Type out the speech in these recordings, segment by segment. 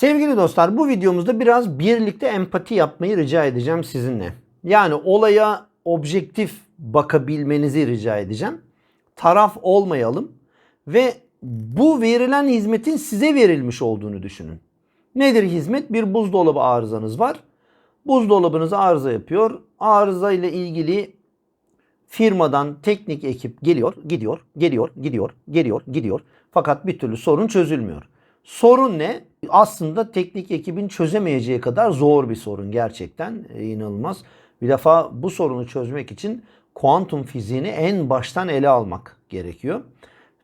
Sevgili dostlar bu videomuzda biraz birlikte empati yapmayı rica edeceğim sizinle. Yani olaya objektif bakabilmenizi rica edeceğim. Taraf olmayalım ve bu verilen hizmetin size verilmiş olduğunu düşünün. Nedir hizmet? Bir buzdolabı arızanız var. Buzdolabınız arıza yapıyor. Arıza ile ilgili firmadan teknik ekip geliyor, gidiyor, geliyor, gidiyor, geliyor, gidiyor. Fakat bir türlü sorun çözülmüyor. Sorun ne? Aslında teknik ekibin çözemeyeceği kadar zor bir sorun gerçekten e, inanılmaz. Bir defa bu sorunu çözmek için kuantum fiziğini en baştan ele almak gerekiyor.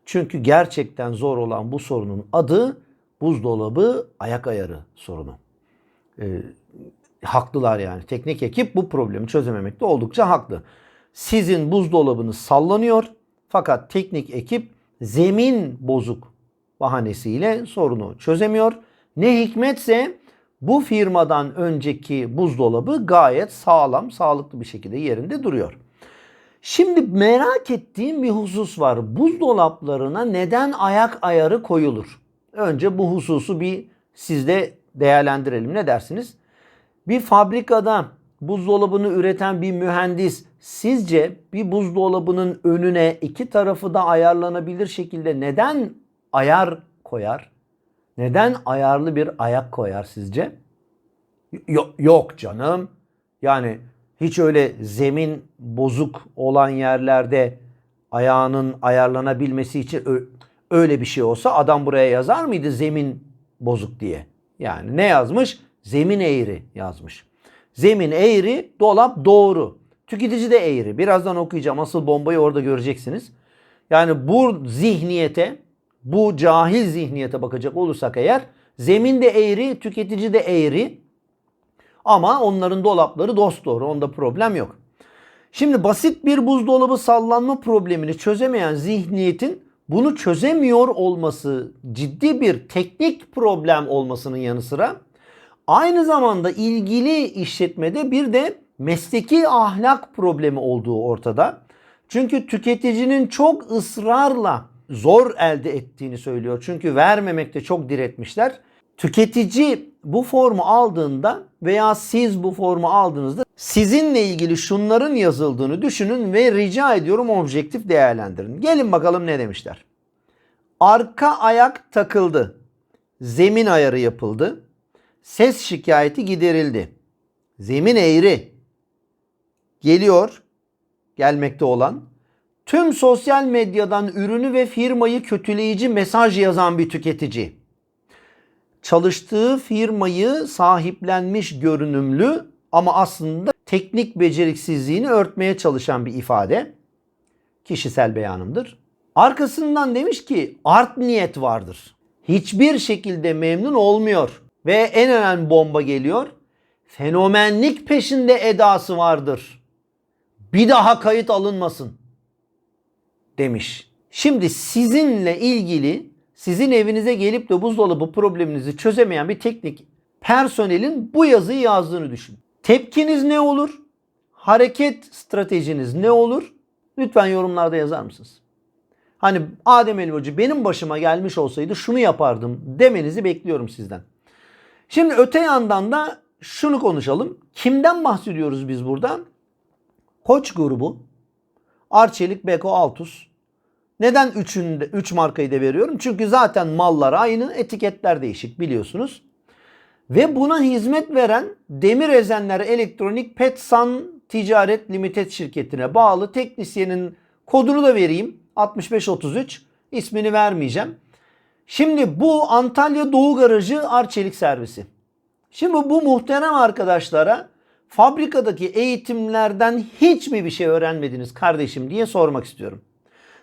Çünkü gerçekten zor olan bu sorunun adı buzdolabı ayak ayarı sorunu. Ee, haklılar yani. Teknik ekip bu problemi çözememekte oldukça haklı. Sizin buzdolabınız sallanıyor fakat teknik ekip zemin bozuk bahanesiyle sorunu çözemiyor. Ne hikmetse bu firmadan önceki buzdolabı gayet sağlam, sağlıklı bir şekilde yerinde duruyor. Şimdi merak ettiğim bir husus var. Buzdolaplarına neden ayak ayarı koyulur? Önce bu hususu bir sizde değerlendirelim. Ne dersiniz? Bir fabrikada buzdolabını üreten bir mühendis sizce bir buzdolabının önüne iki tarafı da ayarlanabilir şekilde neden ayar koyar? Neden ayarlı bir ayak koyar sizce? Yok, yok canım. Yani hiç öyle zemin bozuk olan yerlerde ayağının ayarlanabilmesi için öyle bir şey olsa adam buraya yazar mıydı zemin bozuk diye? Yani ne yazmış? Zemin eğri yazmış. Zemin eğri, dolap doğru. Tüketici de eğri. Birazdan okuyacağım. Asıl bombayı orada göreceksiniz. Yani bu zihniyete, bu cahil zihniyete bakacak olursak eğer zemin de eğri, tüketici de eğri. Ama onların dolapları dost doğru. Onda problem yok. Şimdi basit bir buzdolabı sallanma problemini çözemeyen zihniyetin bunu çözemiyor olması ciddi bir teknik problem olmasının yanı sıra aynı zamanda ilgili işletmede bir de mesleki ahlak problemi olduğu ortada. Çünkü tüketicinin çok ısrarla zor elde ettiğini söylüyor. Çünkü vermemekte çok diretmişler. Tüketici bu formu aldığında veya siz bu formu aldığınızda sizinle ilgili şunların yazıldığını düşünün ve rica ediyorum objektif değerlendirin. Gelin bakalım ne demişler. Arka ayak takıldı. Zemin ayarı yapıldı. Ses şikayeti giderildi. Zemin eğri. Geliyor. Gelmekte olan. Tüm sosyal medyadan ürünü ve firmayı kötüleyici mesaj yazan bir tüketici. Çalıştığı firmayı sahiplenmiş görünümlü ama aslında teknik beceriksizliğini örtmeye çalışan bir ifade. Kişisel beyanımdır. Arkasından demiş ki art niyet vardır. Hiçbir şekilde memnun olmuyor. Ve en önemli bomba geliyor. Fenomenlik peşinde edası vardır. Bir daha kayıt alınmasın demiş. Şimdi sizinle ilgili sizin evinize gelip de buzdolabı probleminizi çözemeyen bir teknik personelin bu yazıyı yazdığını düşün. Tepkiniz ne olur? Hareket stratejiniz ne olur? Lütfen yorumlarda yazar mısınız? Hani Adem Elvacı benim başıma gelmiş olsaydı şunu yapardım demenizi bekliyorum sizden. Şimdi öte yandan da şunu konuşalım. Kimden bahsediyoruz biz burada? Koç grubu, Arçelik, Beko, Altus. Neden üçünde, üç markayı da veriyorum? Çünkü zaten mallar aynı, etiketler değişik biliyorsunuz. Ve buna hizmet veren Demir Ezenler Elektronik Petsan Ticaret Limited şirketine bağlı teknisyenin kodunu da vereyim. 6533 ismini vermeyeceğim. Şimdi bu Antalya Doğu Garajı Arçelik servisi. Şimdi bu muhterem arkadaşlara fabrikadaki eğitimlerden hiç mi bir şey öğrenmediniz kardeşim diye sormak istiyorum.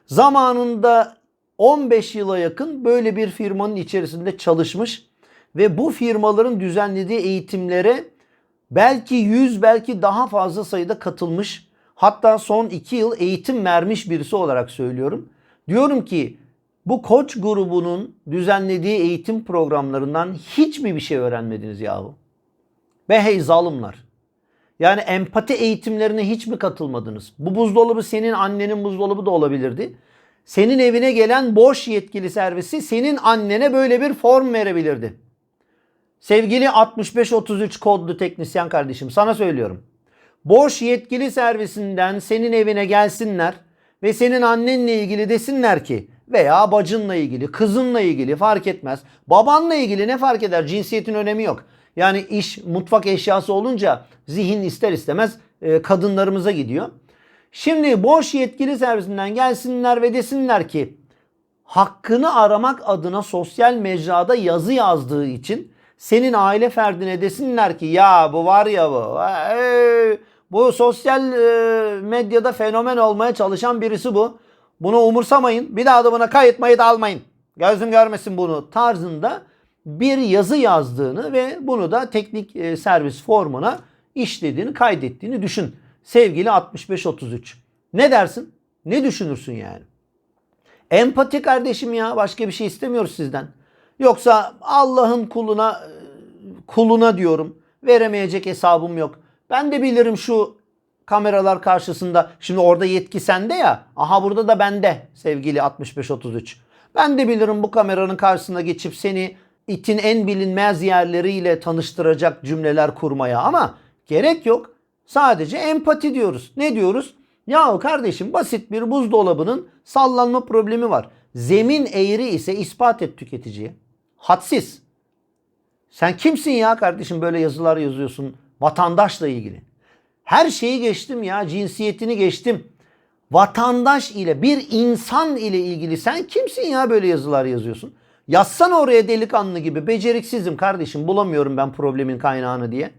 Zamanında 15 yıla yakın böyle bir firmanın içerisinde çalışmış ve bu firmaların düzenlediği eğitimlere belki 100 belki daha fazla sayıda katılmış. Hatta son 2 yıl eğitim vermiş birisi olarak söylüyorum. Diyorum ki bu koç grubunun düzenlediği eğitim programlarından hiç mi bir şey öğrenmediniz yahu? Be hey zalimler. Yani empati eğitimlerine hiç mi katılmadınız? Bu buzdolabı senin annenin buzdolabı da olabilirdi. Senin evine gelen boş yetkili servisi senin annene böyle bir form verebilirdi. Sevgili 6533 kodlu teknisyen kardeşim sana söylüyorum. Boş yetkili servisinden senin evine gelsinler ve senin annenle ilgili desinler ki veya bacınla ilgili, kızınla ilgili fark etmez. Babanla ilgili ne fark eder? Cinsiyetin önemi yok. Yani iş mutfak eşyası olunca zihin ister istemez e, kadınlarımıza gidiyor. Şimdi boş yetkili servisinden gelsinler ve desinler ki hakkını aramak adına sosyal mecrada yazı yazdığı için senin aile ferdine desinler ki ya bu var ya bu bu sosyal e, medyada fenomen olmaya çalışan birisi bu. Bunu umursamayın. Bir daha da buna kayıt mayıt almayın. Gözüm görmesin bunu tarzında bir yazı yazdığını ve bunu da teknik e, servis formuna işlediğini, kaydettiğini düşün. Sevgili 6533. Ne dersin? Ne düşünürsün yani? Empati kardeşim ya. Başka bir şey istemiyoruz sizden. Yoksa Allah'ın kuluna kuluna diyorum. Veremeyecek hesabım yok. Ben de bilirim şu kameralar karşısında. Şimdi orada yetki sende ya. Aha burada da bende sevgili 6533. Ben de bilirim bu kameranın karşısına geçip seni itin en bilinmez yerleriyle tanıştıracak cümleler kurmaya ama gerek yok. Sadece empati diyoruz. Ne diyoruz? Ya kardeşim basit bir buzdolabının sallanma problemi var. Zemin eğri ise ispat et tüketiciye. Hadsiz. Sen kimsin ya kardeşim böyle yazılar yazıyorsun vatandaşla ilgili. Her şeyi geçtim ya cinsiyetini geçtim. Vatandaş ile bir insan ile ilgili sen kimsin ya böyle yazılar yazıyorsun? Yazsana oraya delikanlı gibi beceriksizim kardeşim bulamıyorum ben problemin kaynağını diye.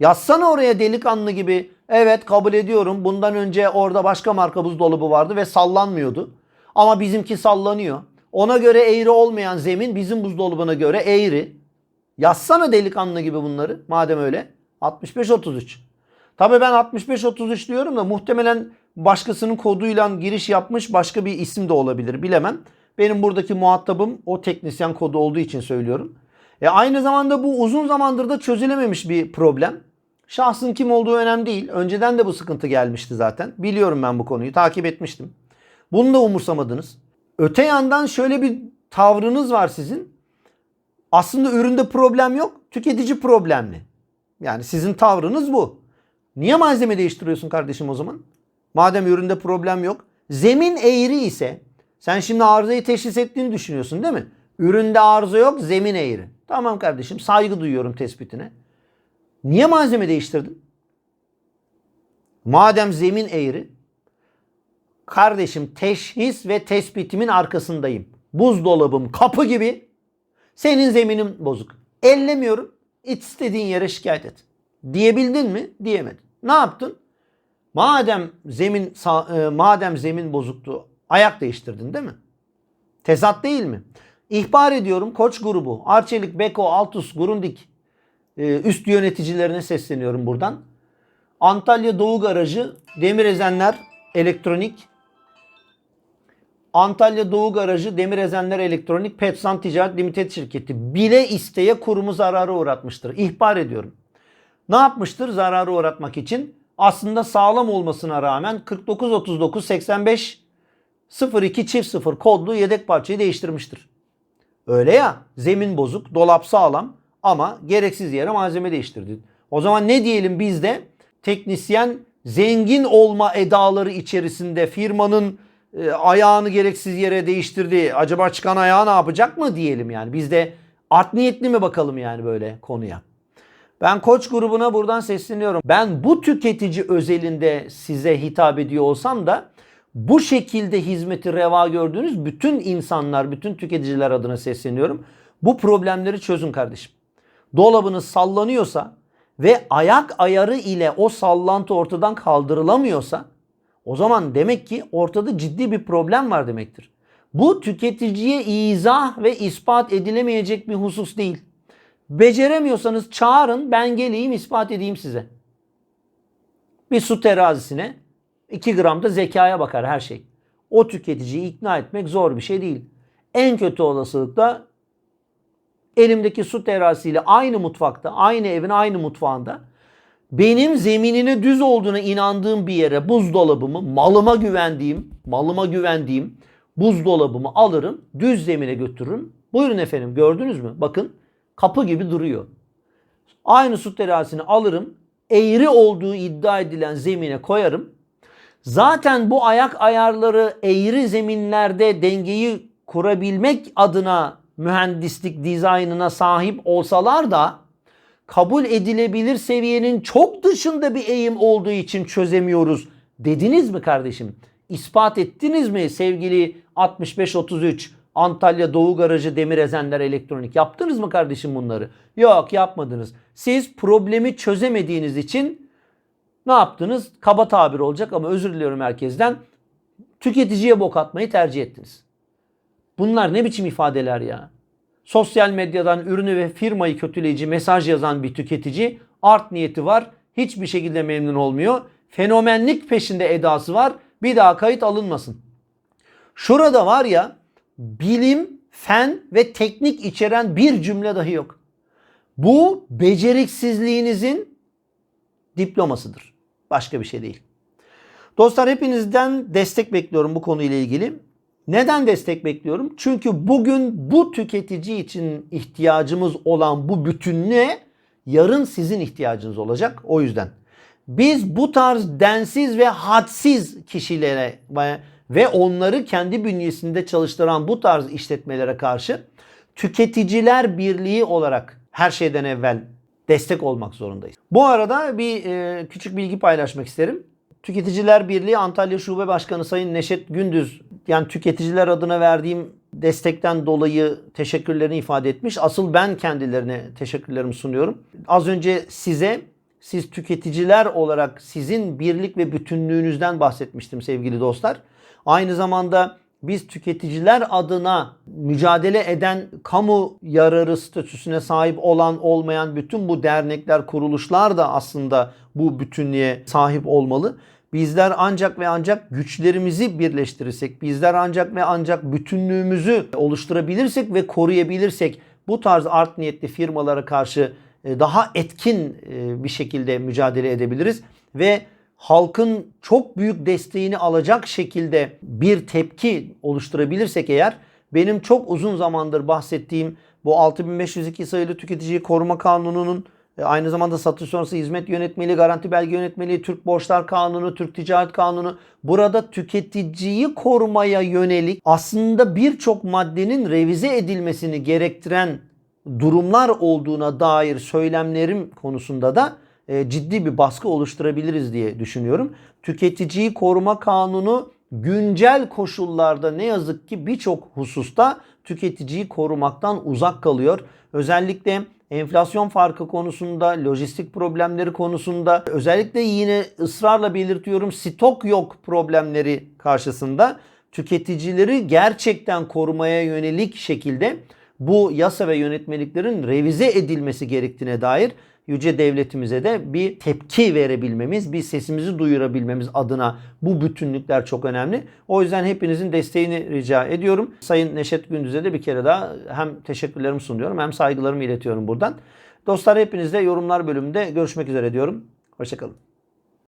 Yazsana oraya delikanlı gibi evet kabul ediyorum bundan önce orada başka marka buzdolabı vardı ve sallanmıyordu. Ama bizimki sallanıyor. Ona göre eğri olmayan zemin bizim buzdolabına göre eğri. Yazsana delikanlı gibi bunları madem öyle. 65-33. Tabii ben 65-33 diyorum da muhtemelen başkasının koduyla giriş yapmış başka bir isim de olabilir bilemem. Benim buradaki muhatabım o teknisyen kodu olduğu için söylüyorum. E aynı zamanda bu uzun zamandır da çözülememiş bir problem. Şahsın kim olduğu önemli değil. Önceden de bu sıkıntı gelmişti zaten. Biliyorum ben bu konuyu. Takip etmiştim. Bunu da umursamadınız. Öte yandan şöyle bir tavrınız var sizin. Aslında üründe problem yok. Tüketici problemli. Yani sizin tavrınız bu. Niye malzeme değiştiriyorsun kardeşim o zaman? Madem üründe problem yok. Zemin eğri ise sen şimdi arızayı teşhis ettiğini düşünüyorsun değil mi? Üründe arıza yok, zemin eğri. Tamam kardeşim saygı duyuyorum tespitine. Niye malzeme değiştirdin? Madem zemin eğri, kardeşim teşhis ve tespitimin arkasındayım. Buzdolabım kapı gibi, senin zeminin bozuk. Ellemiyorum, istediğin yere şikayet et. Diyebildin mi? Diyemedin. Ne yaptın? Madem zemin e, madem zemin bozuktu, ayak değiştirdin değil mi? Tezat değil mi? İhbar ediyorum Koç grubu, Arçelik, Beko, Altus, Grundig e, üst yöneticilerine sesleniyorum buradan. Antalya Doğu Garajı, Demir Ezenler Elektronik, Antalya Doğu Garajı Demir Ezenler Elektronik Petsan Ticaret Limited şirketi bile isteye kurumu zararı uğratmıştır. İhbar ediyorum. Ne yapmıştır zararı uğratmak için? Aslında sağlam olmasına rağmen 4939 85 02 çift 0 kodlu yedek parçayı değiştirmiştir. Öyle ya zemin bozuk, dolap sağlam ama gereksiz yere malzeme değiştirdi. O zaman ne diyelim biz de teknisyen zengin olma edaları içerisinde firmanın e, ayağını gereksiz yere değiştirdi. Acaba çıkan ayağı ne yapacak mı diyelim yani. Biz de art niyetli mi bakalım yani böyle konuya. Ben Koç grubuna buradan sesleniyorum. Ben bu tüketici özelinde size hitap ediyor olsam da bu şekilde hizmeti reva gördüğünüz bütün insanlar, bütün tüketiciler adına sesleniyorum. Bu problemleri çözün kardeşim. Dolabınız sallanıyorsa ve ayak ayarı ile o sallantı ortadan kaldırılamıyorsa o zaman demek ki ortada ciddi bir problem var demektir. Bu tüketiciye izah ve ispat edilemeyecek bir husus değil. Beceremiyorsanız çağırın ben geleyim ispat edeyim size. Bir su terazisine 2 gram da zekaya bakar her şey. O tüketiciyi ikna etmek zor bir şey değil. En kötü olasılıkla elimdeki su terazisiyle aynı mutfakta, aynı evin aynı mutfağında benim zeminine düz olduğuna inandığım bir yere buzdolabımı, malıma güvendiğim, malıma güvendiğim buzdolabımı alırım, düz zemine götürürüm. Buyurun efendim gördünüz mü? Bakın kapı gibi duruyor. Aynı su terazisini alırım. Eğri olduğu iddia edilen zemine koyarım. Zaten bu ayak ayarları eğri zeminlerde dengeyi kurabilmek adına mühendislik dizaynına sahip olsalar da kabul edilebilir seviyenin çok dışında bir eğim olduğu için çözemiyoruz dediniz mi kardeşim? İspat ettiniz mi sevgili 6533 Antalya Doğu Garajı Demir Ezenler Elektronik? Yaptınız mı kardeşim bunları? Yok yapmadınız. Siz problemi çözemediğiniz için ne yaptınız? Kaba tabir olacak ama özür diliyorum herkesten. Tüketiciye bok atmayı tercih ettiniz. Bunlar ne biçim ifadeler ya? Sosyal medyadan ürünü ve firmayı kötüleyici mesaj yazan bir tüketici art niyeti var. Hiçbir şekilde memnun olmuyor. Fenomenlik peşinde edası var. Bir daha kayıt alınmasın. Şurada var ya bilim, fen ve teknik içeren bir cümle dahi yok. Bu beceriksizliğinizin diplomasıdır. Başka bir şey değil. Dostlar hepinizden destek bekliyorum bu konuyla ilgili. Neden destek bekliyorum? Çünkü bugün bu tüketici için ihtiyacımız olan bu bütünlüğe yarın sizin ihtiyacınız olacak. O yüzden biz bu tarz densiz ve hadsiz kişilere ve onları kendi bünyesinde çalıştıran bu tarz işletmelere karşı tüketiciler birliği olarak her şeyden evvel destek olmak zorundayız. Bu arada bir e, küçük bilgi paylaşmak isterim. Tüketiciler Birliği Antalya Şube Başkanı Sayın Neşet Gündüz yani tüketiciler adına verdiğim destekten dolayı teşekkürlerini ifade etmiş. Asıl ben kendilerine teşekkürlerimi sunuyorum. Az önce size siz tüketiciler olarak sizin birlik ve bütünlüğünüzden bahsetmiştim sevgili dostlar. Aynı zamanda biz tüketiciler adına mücadele eden kamu yararı statüsüne sahip olan olmayan bütün bu dernekler, kuruluşlar da aslında bu bütünlüğe sahip olmalı. Bizler ancak ve ancak güçlerimizi birleştirirsek, bizler ancak ve ancak bütünlüğümüzü oluşturabilirsek ve koruyabilirsek bu tarz art niyetli firmalara karşı e, daha etkin e, bir şekilde mücadele edebiliriz ve halkın çok büyük desteğini alacak şekilde bir tepki oluşturabilirsek eğer benim çok uzun zamandır bahsettiğim bu 6502 sayılı tüketiciyi koruma kanununun e, aynı zamanda satış sonrası hizmet yönetmeliği, garanti belge yönetmeliği, Türk Borçlar Kanunu, Türk Ticaret Kanunu burada tüketiciyi korumaya yönelik aslında birçok maddenin revize edilmesini gerektiren durumlar olduğuna dair söylemlerim konusunda da e, ciddi bir baskı oluşturabiliriz diye düşünüyorum. Tüketiciyi koruma kanunu güncel koşullarda ne yazık ki birçok hususta tüketiciyi korumaktan uzak kalıyor. Özellikle enflasyon farkı konusunda, lojistik problemleri konusunda, özellikle yine ısrarla belirtiyorum stok yok problemleri karşısında tüketicileri gerçekten korumaya yönelik şekilde bu yasa ve yönetmeliklerin revize edilmesi gerektiğine dair yüce devletimize de bir tepki verebilmemiz, bir sesimizi duyurabilmemiz adına bu bütünlükler çok önemli. O yüzden hepinizin desteğini rica ediyorum. Sayın Neşet Gündüz'e de bir kere daha hem teşekkürlerimi sunuyorum hem saygılarımı iletiyorum buradan. Dostlar hepinizle yorumlar bölümünde görüşmek üzere diyorum. Hoşçakalın.